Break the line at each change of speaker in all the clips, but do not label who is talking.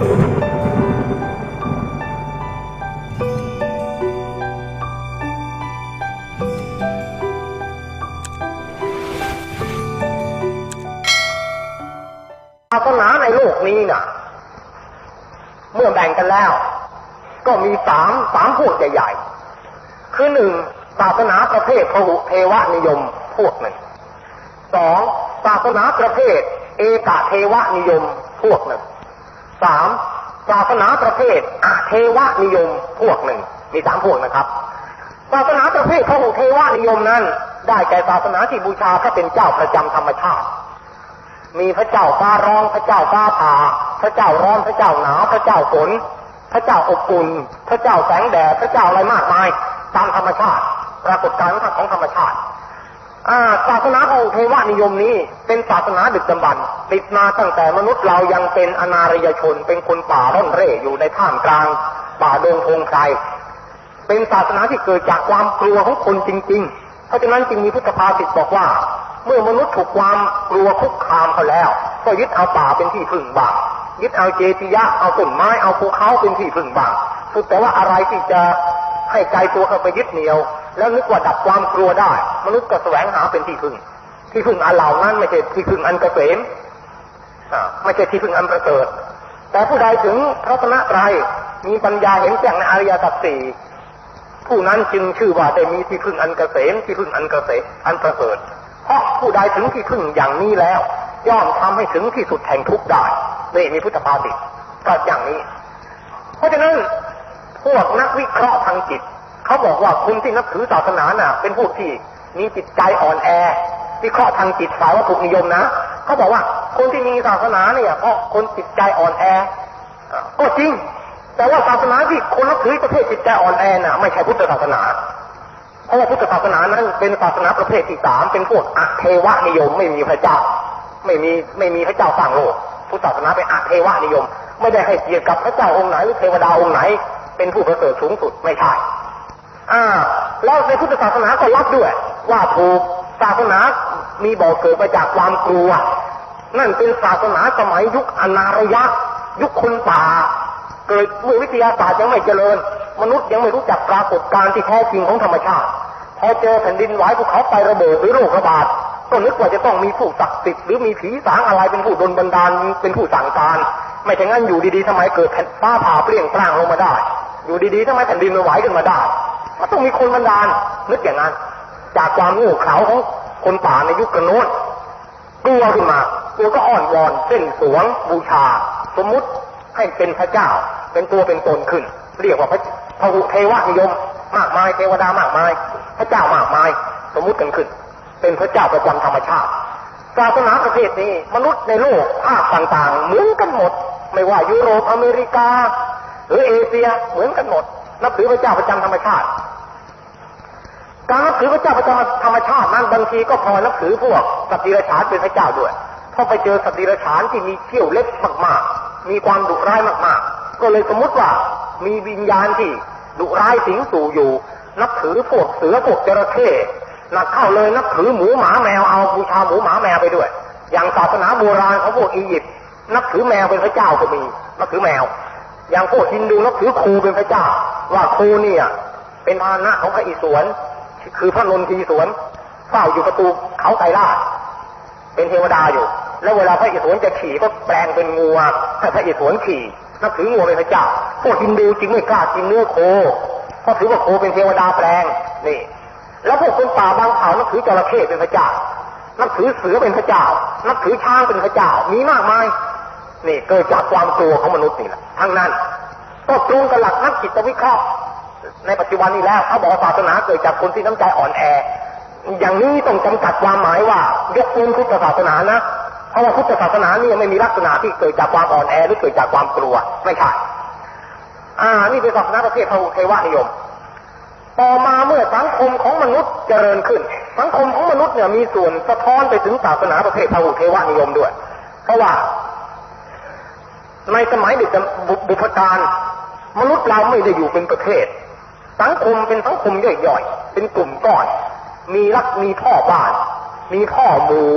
ศาสนาในโลกนี้น่ะ เมื่อแบ่งกันแล้ว ก็มีสามสามพวกใหญ่ๆ คือหนึ่งศาสนาประเภทพหุเทวนิยมพวกหนึ่งสองศาสนาประเภท เอกเทวนิยมพวกหนึ่ง สามศาสนาประเภทอเทวนิยมพวกหนึ่ง มีสามพวกนะครับ ศาสนาประเภทพหุเทวนิยมนั้น ได้แก่ศาสนาที่บูชาพระเป็นเจ้าประจำธรรมชาติ มีพระเจ้าฟ้าร้องพระเจ้าฟ้าผ่า พระเจ้าร้อนพระเจ้าหนาวพระเจ้าฝนพระเจ้าอบอุ่นพระเจ้าแสงแดดพระเจ้าอะไรมากมาย ตามธรรมชาติ ปรากฏการณ์ของธรรมชาติ ศาสนาของเทวนิยมนี้ เป็นศาสนาดึกดำบรรพ์ติดมาตั้งแต่มนุษย์เรายังเป็นอนาริยชน เป็นคนป่าร่อนเร่อยู่ในท่ามกลาง ป่าดงพงไพรเป็นศาสนาที่เกิดจากความกลัวของคนจริง ๆ เพราะฉะนั้นจึงมีพุทธภาษิตบอกว่า เมื่อมนุษย์ถูกความกลัวคุกคามเขาแล้ว ก็ยึดเอาป่าเป็นที่พึ่งบ้างยึดเอาเจติยะเอาต้นไม้เอาภูเขาเป็นที่พึ่งบ้างสุดแต่ว่าอะไรที่จะให้ใจตัวเข้าไปยึดเหนี่ยว แล้วนึกว่าดับความกลัวได้ มนุษย์ก็แสวงหาเป็นที่พึ่ง ที่พึ่งอันเหล่านั้นไม่ใช่ที่พึ่งอันเกษมไม่ใช่ที่พึ่งอันประเสริฐแต่ผู้ใดถึงพระตนะไตรยมีปัญญาเห็นแจ้งในอริยสัจสี่ผู้นั้นจึงชื่อว่าได้มีที่พึ่งอันเกษมที่พึ่งอันเกษมอันประเสริฐเพราะผู้ใดถึงที่พึ่งอย่างนี้แล้ว ย่อมทำให้ถึงที่สุดแห่งทุกข์ได้นี่มีพุทธภาษิตก็อย่างนี้ เพราะฉะนั้นพวกนักวิเคราะห์ทางจิต เขาบอกว่าคนที่นับถือศาสนาน่ะ เป็นพวกที่มีจิตใจอ่อนแอวิเคราะห์ทางจิตฝ่ายวัตถุนิยมนะเขาบอกว่าคนที่มีศาสนาเนี่ยเพราะคนจิตใจอ่อนแอก็จริง แต่ว่าศาสนาที่คนนับถือประเภทจิตใจอ่อนแอน่ะไม่ใช่พุทธศาสนาเพราะว่าพุทธศาสนานั้นเป็นศาสนาประเภทที่สามเป็นพวกอเทวนิยมไม่มีพระเจ้า ไม่มีไม่มีพระเจ้าสร้างโลกพุทธศาสนาเป็นอเทวนิยม ไม่ได้ให้เกียรติกับพระเจ้าองค์ไหนหรือเทวดาองค์ไหน เป็นผู้ประเสริฐสูงสุดไม่ใช่ อ่าแล้วในพุทธศาสนาก็รับด้วย ว่าถูกศาสนามีบ่อเกิดมาจากความกลัว นั่นเป็นศาสนาสมัยยุคอนารยะ ยุคคนป่า เกิดเมื่อวิทยาศาสตร์ยังไม่เจริญ มนุษย์ยังไม่รู้จักปรากฏการณ์ที่แท้จริงของธรรมชาติ พอเจอแผ่นดินไหวภูเขาไฟระเบิดหรือโรคระบาดก็นึกว่าจะต้องมีผู้ศักดิ์สิทธิ์หรือมีผีสางอะไรเป็นผู้ดลบันดาลเป็นผู้สั่งการ ไม่ใช่งั้นอยู่ดีๆทำไมเกิดแผ่นฟ้าผ่าเปลี่ยงปร้างลงมาได้ อยู่ดีๆทำไมแผ่นดินมันไหวขึ้นมาได้ มันต้องมีคนบันดาลนึกอย่างนั้น จากความโง่เขลาของคนป่าในยุคกระโน้นกลัวขึ้นมาตัวก็อ่อนวอนเส้นสวงบูชา สมมุติให้เป็นพระเจ้า เป็นตัวเป็นตนขึ้น เรียกว่าพระพหุเทวนิยม มากมายเทวดามากมาย พระเจ้ามากมาย สมมุติกันขึ้น เป็นพระเจ้าประจำธรรมชาติศาสนาประเภทนี้ มนุษย์ในโลกภาคต่างๆ เหมือนกันหมด ไม่ว่ายุโรปอเมริกา หรือเอเชียเหมือนกันหมดนับถือพระเจ้าประจำธรรมชาติ การนับถือพระเจ้าประจำธรรมชาตินั้นบางทีก็พอนับถือพวกสัตว์ดิรัจฉานเป็นพระเจ้าด้วยพอไปเจอสัตว์ดิรัจฉานที่มีเขี้ยวเล็บมากๆ มีความดุร้ายมากๆ ก็เลยสมมติว่ามีวิญญาณที่ดุร้ายสิงสู่อยู่ นับถือพวกเสือพวกจระเข้หนักเข้าเลยนับถือหมูหมาแมวเอาบูชาหมูหมาแมวไปด้วย อย่างศาสนาโบราณของพวกอียิปต์นับถือแมวเป็นพระเจ้าก็มีนับถือแมว อย่างพวกฮินดูนับถือครูเป็นพระเจ้า ว่าครูเนี่ย เป็นพาหนะของพระอิศวร คือพระนนทีสวนเฝ้าอยู่ประตูเขาไกรลาชเป็นเทวดาอยู่ แล้วเวลาพระอิศวรจะขี่ก็แปลงเป็นงูให้พระอิศวรขี่นับถืองูเป็นพระเจ้าพวกฮินดูจึงไม่กล้ากินเนื้อโคเพราะถือว่าโคเป็นเทวดาแปลงนี่ แล้วพวกคนป่าบางเผ่านับถือจระเข้เป็นพระเจ้านับถือเสือเป็นพระเจ้านับถือช้างเป็นพระเจ้ามีมากมายนี่เกิดจากความกลัวของมนุษย์นี่แหละทั้งนั้น ก็ตรงกับหลักนักจิตวิเคราะห์ ในปัจจุบันนี้แล้วเขาบอกศาสนาเกิดจากคนที่น้ำใจอ่อนแอ อย่างนี้ต้องจำกัดความหมายว่ายกเว้นพุทธศาสนานะเพราะว่าพุทธศาสนานี่ไม่มีลักษณะที่เกิดจากความอ่อนแอหรือเกิดจากความกลัวไม่ใช่อ่า นี่เป็นศาสนาประเภทพระเทวนิยม ต่อมาเมื่อสังคมของมนุษย์เจริญขึ้น สังคมของมนุษย์เนี่ยมีส่วนสะท้อนไปถึงศาสนาประเภทพระเทวนิยมด้วย เพราะว่า ในสมัยเด็กบุพการมนุษย์เราไม่ได้อยู่เป็นประเทศ สังคมเป็นสังคมย่อยๆ เป็นกลุ่มก้อน มีรักมีพ่อบ้าน มีพ่อหมู่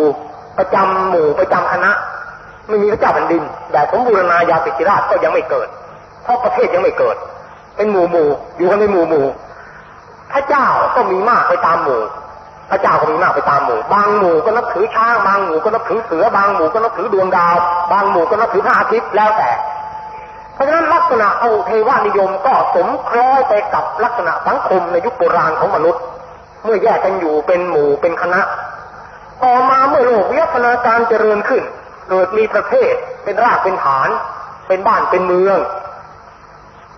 ประจำหมู่ประจำคณะ ไม่มีพระเจ้าแผ่นดิน แต่สมบูรณาญาสิทธิราชก็ยังไม่เกิด เพราะประเทศยังไม่เกิด เป็นหมู่หมู่อยู่กันในหมู่หมู่พระเจ้าก็มีมากไปตามหมู่ พระเจ้าก็มีมากไปตามหมู่ บางหมู่ก็นับถือช้าง บางหมู่ก็นับถือเสือ บางหมู่ก็นับถือดวงดาว บางหมู่ก็นับถือพระอาทิตย์ แล้วแต่ ราะฉะนั้นลักษณะเอาเทวานิยมก็สมคล้อยไปกับลักษณะสังคมในยุคโบราณของมนุษย์ เมื่อแยกกันอยู่เป็นหมู่เป็นคณะ ต่อมาเมื่อโลกวิทยาการเจริญขึ้น เกิดมีประเทศเป็นรากเป็นฐาน เป็นบ้านเป็นเมือง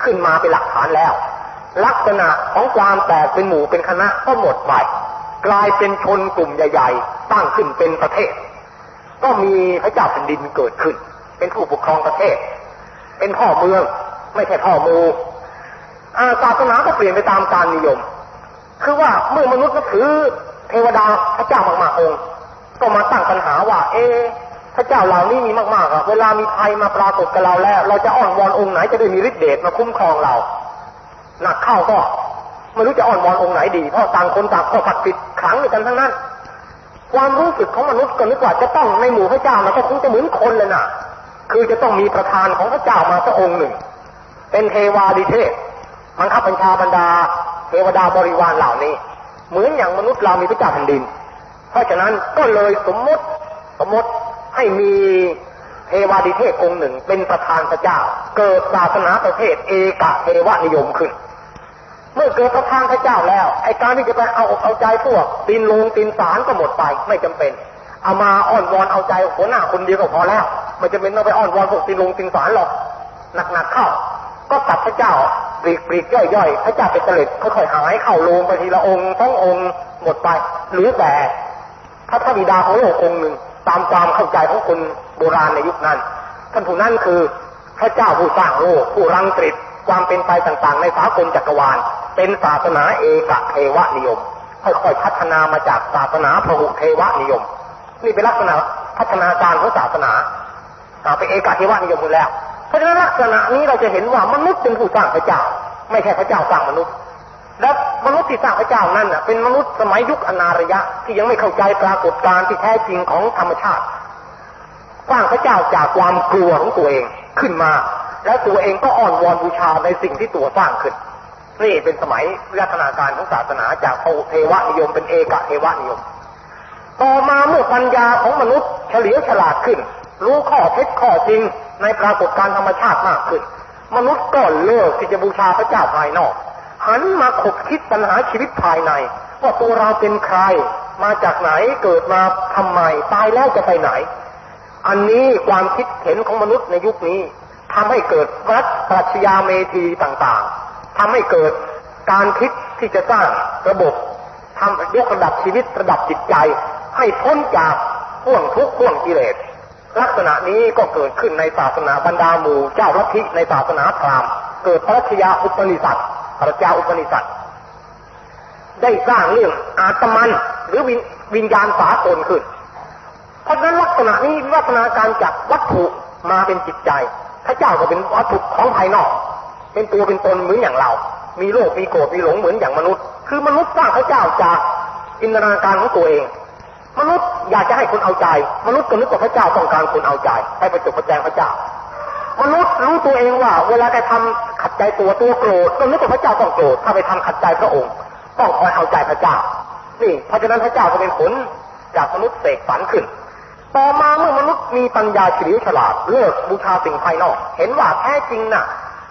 ขึ้นมาเป็นหลักฐานแล้ว ลักษณะของความแตกเป็นหมู่เป็นคณะก็หมดไปกลายเป็นชนกลุ่มใหญ่ ๆ ตั้งขึ้นเป็นประเทศ ก็มีพระเจ้าแผ่นดินเกิดขึ้น เป็นผู้ปกครองประเทศ เป็นพ่อเมือง ไม่ใช่พ่อมูศาสนาก็เปลี่ยนไปตามการนิยม คือว่าเมื่อมนุษย์นับถือเทวดาพระเจ้ามากๆองค์ ก็มาตั้งปัญหาว่า เอ๊ะพระเจ้าเหล่านี้มีมากๆอะเวลามีภัยมาปรากฏกับเราแล้ว เราจะอ้อนวอนองค์ไหนจะได้มีฤทธิ์เดชมาคุ้มครองเรา หนักเข้าก็ไม่รู้จะอ้อนวอนองค์ไหนดี เพราะต่างคนต่างข้อผัดผิดขังกันทั้งนั้น ความรู้สึกของมนุษย์ก็นึกว่าจะต้องในหมู่พระเจ้ามันก็คงจะเหมือนคนเลยนะ คือจะต้องมีประธานของพระเจ้ามาสักองค์หนึ่ง เป็นเทวาดิเทพบังคับบัญชาบรรดา เทวดาบริวารเหล่านี้ เหมือนอย่างมนุษย์เรามีพระเจ้าแผ่นดิน เพราะฉะนั้นก็เลยสมมติสมมติให้มีเทวาดิเทพองค์หนึ่งเป็นประธานพระเจ้า เกิดศาสนาประเทศเอกเทวนิยมขึ้น เมื่อเกิดประธานพระเจ้าแล้วไอการที่จะไปเอาอกเอาใจพวกตีนลงตีนสารก็หมดไปไม่จำเป็น เอามาอ้อนวอนเอาใจหัวหน้าคนเดียวก็พอแล้ว ไม่จำเป็นต้องไปอ้อนวอนพวกตีนลงตีนสารหรอกหนักๆเข้า ก็ตัดพระเจ้าปลีกปลีกย่อยย่อยพระเจ้าเป็นเสล็ดค่อยๆหายเข้าลงไปทีละองค์ต้ององค์หมดไปหรือแต่พระธบิดาของโลกองค์หนึ่งตามความเข้าใจของคนโบราณในยุคนั้นท่านผู้นั้นคือพระเจ้าผู้สร้างโลกผู้รังตริตความเป็นไปต่างๆ ในสากลจักรวาล เป็นศาสนาเอกเทวนิยม ค่อยๆพัฒนามาจากศาสนาพหุเทวนิยม นี่เป็นลักษณะพัฒนาการของศาสนา เป็นเอกเทวนิยมหมดแล้ว เพราะฉะนั้นลักษณะนี้เราจะเห็นว่ามนุษย์เป็นผู้สร้างพระเจ้า ไม่ใช่พระเจ้าสร้างมนุษย์ และมนุษย์ที่สร้างพระเจ้านั้นเป็นมนุษย์สมัยยุคอนาระยะ ที่ยังไม่เข้าใจปรากฏการณ์ที่แท้จริงของธรรมชาติสร้างพระเจ้าจากความกลัวของตัวเองขึ้นมา แล้วตัวเองก็อ่อนวอนบูชาในสิ่งที่ตัวสร้างขึ้นนี่เป็นสมัยวิวัฒนาการของศาสนาจากเทวนิยมเป็นเอกเทวนิยม ต่อมาเมื่อปัญญาของมนุษย์เฉลียวฉลาดขึ้น รู้ข้อเท็จข้อจริงในปรากฏการธรรมชาติมากขึ้น มนุษย์ก็เลิกที่จะบูชาพระเจ้าภายนอก หันมาขบคิดปัญหาชีวิตภายใน ว่าตัวเราเป็นใคร มาจากไหนเกิดมาทำไมตายแล้วจะไปไหน อันนี้ความคิดเห็นของมนุษย์ในยุคนี้ทำให้เกิดรัฐปรัชญาเมธีต่างๆทำให้เกิดการคิดที่จะสร้างระบบทำยกระดับชีวิตระดับจิตใจ ให้พ้นจากห่วงทุกข์ห่วงกิเลส ลักษณะนี้ก็เกิดขึ้นในศาสนาบรรดาหมู่เจ้าลัทธิในศาสนาพราหมณ์เกิดพระชยาอุปนิสัตพระเจ้าอุปนิสัตได้สร้างเรื่องอาตมันหรือวิญวิญญาณสากลขึ้น เพราะฉะนั้นลักษณะนี้วิวัฒนาการจากวัตถุมาเป็นจิตใจ พระเจ้าก็เป็นวัตถุของภายนอก เป็นตัวเป็นตนเหมือนอย่างเรา มีโลภมีโกรธมีหลงเหมือนอย่างมนุษย์ คือมนุษย์สร้างพระเจ้าจากจินตนาการของตัวเอง มนุษย์อยากจะให้คนเอาใจ มนุษย์ก็นึกว่าพระเจ้าต้องการคนเอาใจ ให้ประจบประแจงพระเจ้า มนุษย์รู้ตัวเองว่า เวลาแกทำขัดใจตัวตัวโกรธก็นึกว่าพระเจ้าต้องโกรธถ้าไปทำขัดใจพระองค์ ต้องคอยเอาใจพระเจ้า นี่เพราะฉะนั้นพระเจ้าก็เป็นผลจากมนุษย์เสกสรรขึ้น ต่อมาเมื่อมนุษย์มีปัญญาเฉลียวฉลาดเลิกบูชาสิ่งภายนอก เห็นว่าแท้จริงน่ะ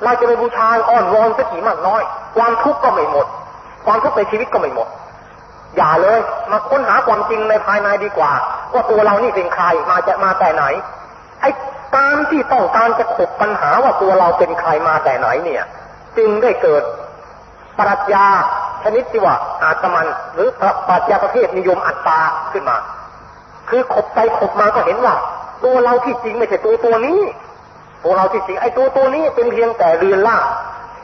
เราจะไปบูชาอ้อนวอนสักกี่มากน้อย ความทุกข์ก็ไม่หมด ความทุกข์ในชีวิตก็ไม่หมด อย่าเลย มาค้นหาความจริงในภายในดีกว่า ว่าตัวเรานี่เป็นใครมาจะมาแต่ไหน ไอ้การที่ต้องการจะขบปัญหาว่าตัวเราเป็นใครมาแต่ไหนเนี่ย จึงได้เกิดปรัชญาชนิดที่ว่าอาตมัน หรือปรัชญาประเภทนิยมอัตตาขึ้นมา คือขบไปขบมาก็เห็นว่า ตัวเราที่จริงไม่ใช่ตัวตัวนี้ ตัวเราที่จริงไอ้ตัวตัวนี้เป็นเพียงแต่เรือนร่าง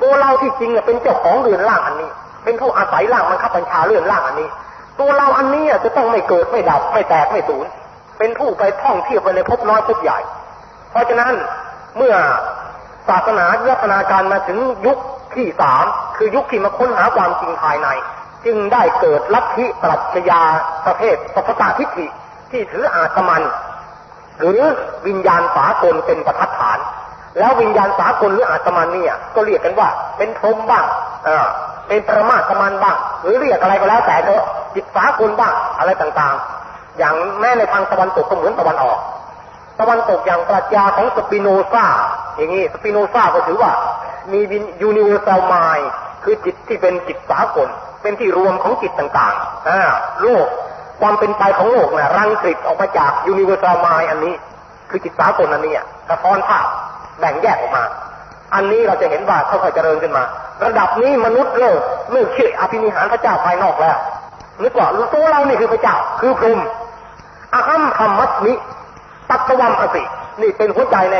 ตัวเราที่จริงเป็นเจ้าของเรือนร่างอันนี้ เป็นผู้อาศัยร่างมันขับบัญชาเรื่อนร่างอันนี้ ตัวเราอันนี้จะต้องไม่เกิดไม่ดับ ไม่แตกไม่สูญเป็นผู้ไปท่องเที่ยวไปในภพน้อยภพใหญ่ เพราะฉะนั้นเมื่อศาสนาวิวัฒนาการมาถึงยุคที่สามคือยุคที่มาค้นหาความจริงภายใน จึงได้เกิดลัทธิปรัชญาประเภทสัพพตาทิฏฐิที่ถืออาตมัน หรือวิญญาณสากลเป็นประทัดฐาน แล้ววิญญาณสากลหรืออาตมันเนี่ยก็เรียกกันว่า เป็นพรมบ้างอ่า เป็นประมาสมันบ้าง หรือเรียกอะไรก็แล้วแต่เถอะจิตสากลบ้างอะไรต่างๆ อย่างแม้ในทางตะวันตกก็เหมือนตะวันออก ตะวันตกอย่างปรัชญาของสปิโนซาอย่างนี้สปิโนซาก็ถือว่า มียูนิเวอร์แซลไมคือจิตที่เป็นจิตสากล เป็นที่รวมของจิตต่างๆอ่าโลกความเป็นไปของโลกนะ่ะรังกฤษออกมาจากยูนิเวอร์แซลไมอันนี้ คือจิตสากลอันนี้กระท้อนภาพแบ่งแยกออกมา อันนี้เราจะเห็นว่าค่อยๆเจริญขึ้นมา ระดับนี้มนุษย์เลิกเลิกเชื่ออภินิหารพระเจ้าภายนอกแล้วนึกว่าตัวเรานี่คือพระเจ้าคือพรหมอาหัมธรรมัสมิตัตวัมอสินี่เป็นหัวใจใน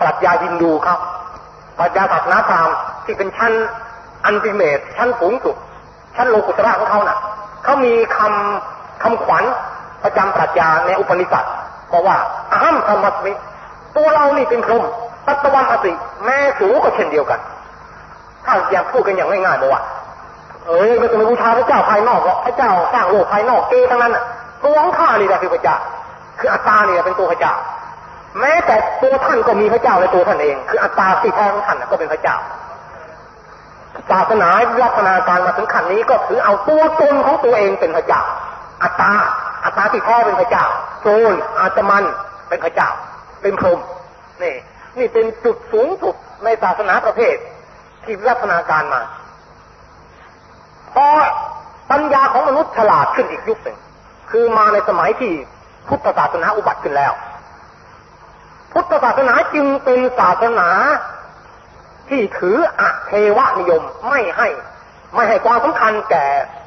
ปรัชญาฮินดูครับปรัชญาศาสนาพราหมณ์ที่เป็นชั้นอันติเมตชั้นสูงสุด ชั้นโลกุตระของเขาน่ะเขามีคำคำขวัญประจำปรัชญาในอุปนิสัตบอกว่าอาหัมธรรมัสมิตัวเรานี่เป็นพรหม ตัตวัมอสิแม่สูก็เช่นเดียวกันถ้าอยากพูดกันอย่างง่ายๆบอกว่า เอ้ยไม่ต้องไปบูชาพระเจ้าภายนอกหรอกพระเจ้าสร้างโลกภายนอกเกทั้งนั้นตัวของข้านี่แหละคือพระเจ้า คืออัตตาเนี่ยเป็นตัวพระเจ้า แม้แต่ตัวท่านก็มีพระเจ้าในตัวท่านเอง คืออัตตาที่แท้ของท่านก็เป็นพระเจ้าศาสนาลักษณะการมาถึงขั้นนี้ก็ถือเอาตัวตนของตัวเองเป็นพระเจ้า อัตตา อัตตาที่แท้เป็นพระเจ้าโซนอาตมันเป็นพระเจ้า เป็นพรหมนี่ นี่เป็นจุดสูงสุดในศาสนาประเภท ที่ลักษณะการมาพอปัญญาของมนุษย์ฉลาดขึ้นอีกยุคหนึ่งคือมาในสมัยที่พุทธศาสนาอุบัติขึ้นแล้ว พุทธศาสนาจึงเป็นศาสนาที่ถืออเทวนิยมไม่ให้ ไม่ให้ความสำคัญแก่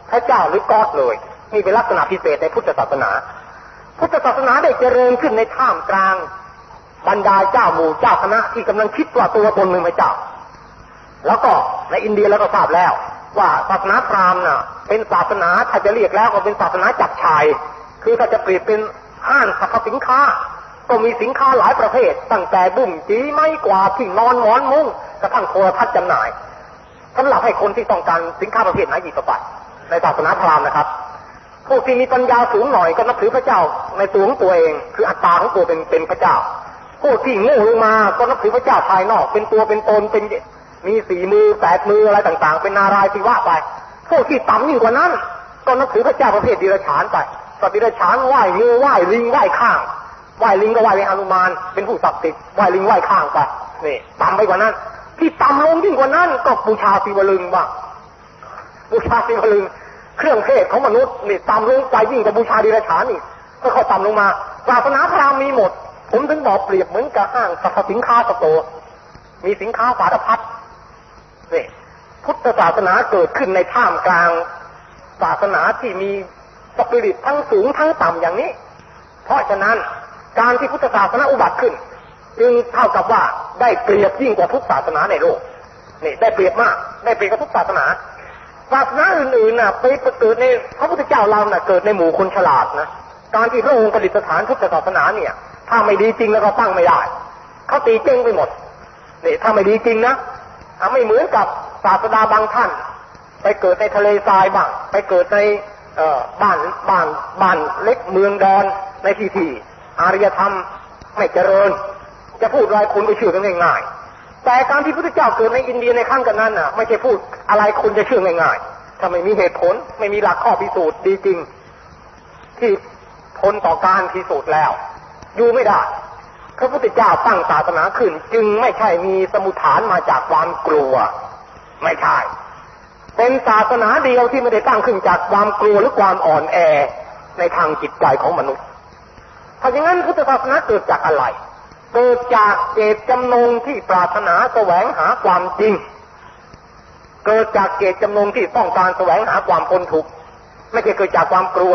พระเจ้าหรือกอดเลยนี่เป็นลักษณะพิเศษในพุทธศาสนา พุทธศาสนาได้เจริญขึ้นในท่ามกลาง บรรดาเจ้าหมู่เจ้าคณะที่กำลังคิดว่าตัวตนเป็นพระเจ้า แล้วก็ในอินเดียแล้วก็ทราบแล้ว ว่าศาสนาพราหมณ์น่ะ เป็นศาสนาถ้าจะเรียกแล้วก็เป็นศาสนาจับชาย คือถ้าจะเปรียบเป็นห้างสรรพสินค้า ก็มีสินค้าหลายประเภท ตั้งแต่บุ่มจีไม้กวาดที่นอนหมอนมุ้งกระทั่งโทรทัศน์จำหน่ายสำหรับให้คนที่ต้องการสินค้าประเภทไหนหยิบไปในศาสนาพราหมณ์นะครับพวกที่มีปัญญาสูงหน่อยก็นับถือพระเจ้าในตัวของตัวเอง คืออัตตาของตัวเป็นเป็นพระเจ้า พวกที่โง่ลงมาก็นับถือพระเจ้าภายนอก เป็นตัวเป็นตนเป็นมีสี่มือแปดมืออะไรต่าง ๆ เป็นนารายณ์สิว่าไปพวกที่ต่ำยิ่งกว่านั้น ก็นับถือพระเจ้าประเภทดิรฉานไปสัตว์ดิรฉานไหว้งูไหว้ลิงไหว้ข้างไหว้ลิงก็ไหว้เป็นอนุมาน เป็นผู้ศักดิ์สิทธิ์ไหว้ลิงไหว้ข้างไปนี่ต่ำไปกว่านั้น ที่ต่ำลงยิ่งกว่านั้น ก็บูชาศิวลึงบ้างบูชาศิวลึงเครื่องเทศของมนุษย์นี่ต่ำลงไปยิ่งกว่าบูชาดิรฉานนี่ก็ค่อยต่ำลงมาศาสนาพราหมณ์มีหมด ผมถึงบอกเปรียบเหมือนกับห้างสรรพสินค้าสโตร์มีสินค้าสารพัดนี่พุทธศาสนาเกิดขึ้นในท่ามกลาง ศาสนาที่มีสปิริตทั้งสูงทั้งต่ำอย่างนี้ เพราะฉะนั้นการที่พุทธศาสนาอุบัติขึ้น จึงเท่ากับว่าได้เปรียบยิ่งกว่าทุกศาสนาในโลกนี่ได้เปรียบมาก ได้เปรียบกว่าทุกศาสนาศาสนาอื่นๆน่ะไปเกิดในพระพุทธเจ้าเราน่ะเกิดในหมู่คนฉลาดนะการที่พระองค์ประดิษฐานพุทธศาสนาเนี่ย ถ้าไม่ดีจริงแล้วก็ตั้งไม่ได้เขาตีเจ้งไปหมดนี่ถ้าไม่ดีจริงนะไม่เหมือนกับศาสดาบางท่าน ไปเกิดในทะเลทรายบ้างไปเกิดในบ้านบ้านบ้านเล็กเมืองดอนในที่ที่อารยธรรมไม่เจริญ จะพูดอะไรคนก็เชื่อกันง่ายๆแต่การที่พระพุทธเจ้าเกิดในอินเดียในขั้งกันนั้นน่ะ ไม่ใช่พูดอะไรคนจะเชื่อง่ายๆถ้าไม่มีเหตุผลไม่มีหลักข้อพิสูจน์ดีจริง ที่ทนต่อการพิสูจน์แล้ว อยู่ไม่ได้พระพุทธเจ้าตั้งศาสนาขึ้น จึงไม่ใช่มีสมุทฐานมาจากความกลัว ไม่ใช่ เป็นศาสนาเดียวที่ไม่ได้ตั้งขึ้นจากความกลัวหรือความอ่อนแอในทางจิตใจของมนุษย์ถ้าอย่างนั้นพุทธศาสนาเกิดจากอะไร เกิดจากเจตจำนงที่ปรารถนาแสวงหาความจริง เกิดจากเจตจำนงที่ต้องการแสวงหาความพ้นทุกข์ไม่ใช่เกิดจากความกลัว